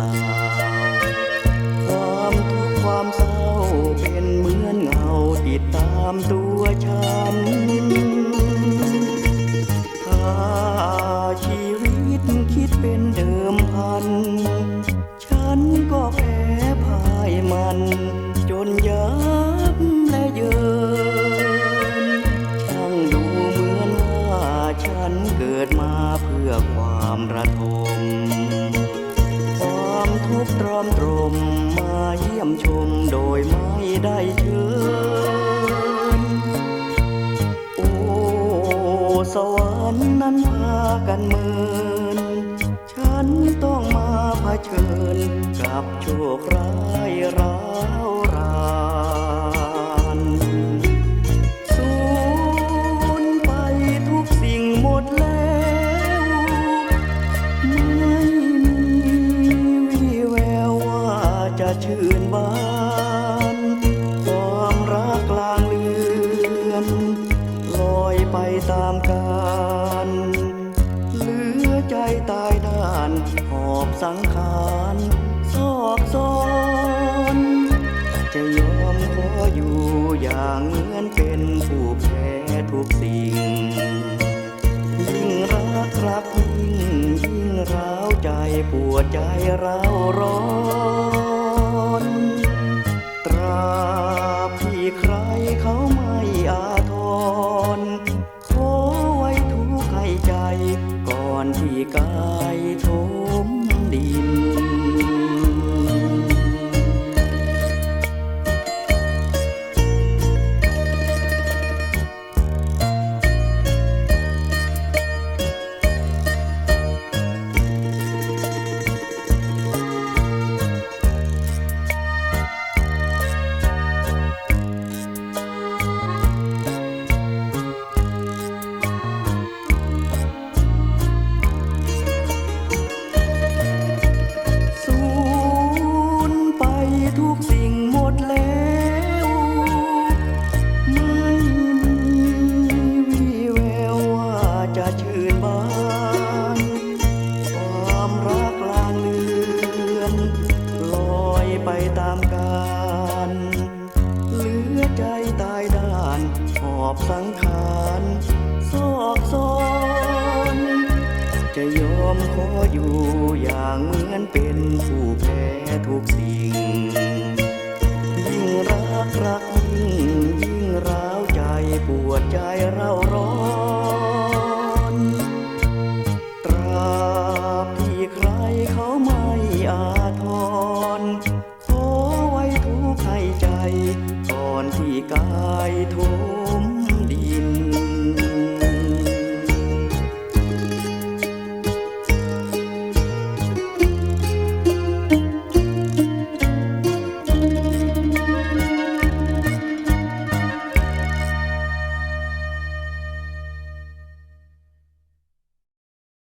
ล่า ความทุกข์ความเศร้าเป็นเหมือนเงาติดตามตัวฉัน ทุกตรอมตรมมาเยี่ยมชมโดยไม่ได้เชิญ โอ้สวรรค์นั้นพากันเมิน ฉันต้องมาเผชิญกับโชคร้าย ตามกาลเหลือใจตายด้าน หอบสังขารซอกซอนจะยอมขออยู่อย่างเหมือนเป็นผู้แพ้ทุกสิ่ง ยิ่งรักรักยิ่งยิ่งร้าวใจปวดใจร้าวร้อนตรา ยตายด้านหอบสังขารซอกซอนจะยอมขออยู่อย่างเหมือนเป็นผู้แพ้ทุกสิ่งยิ่งรักรักยิ่ง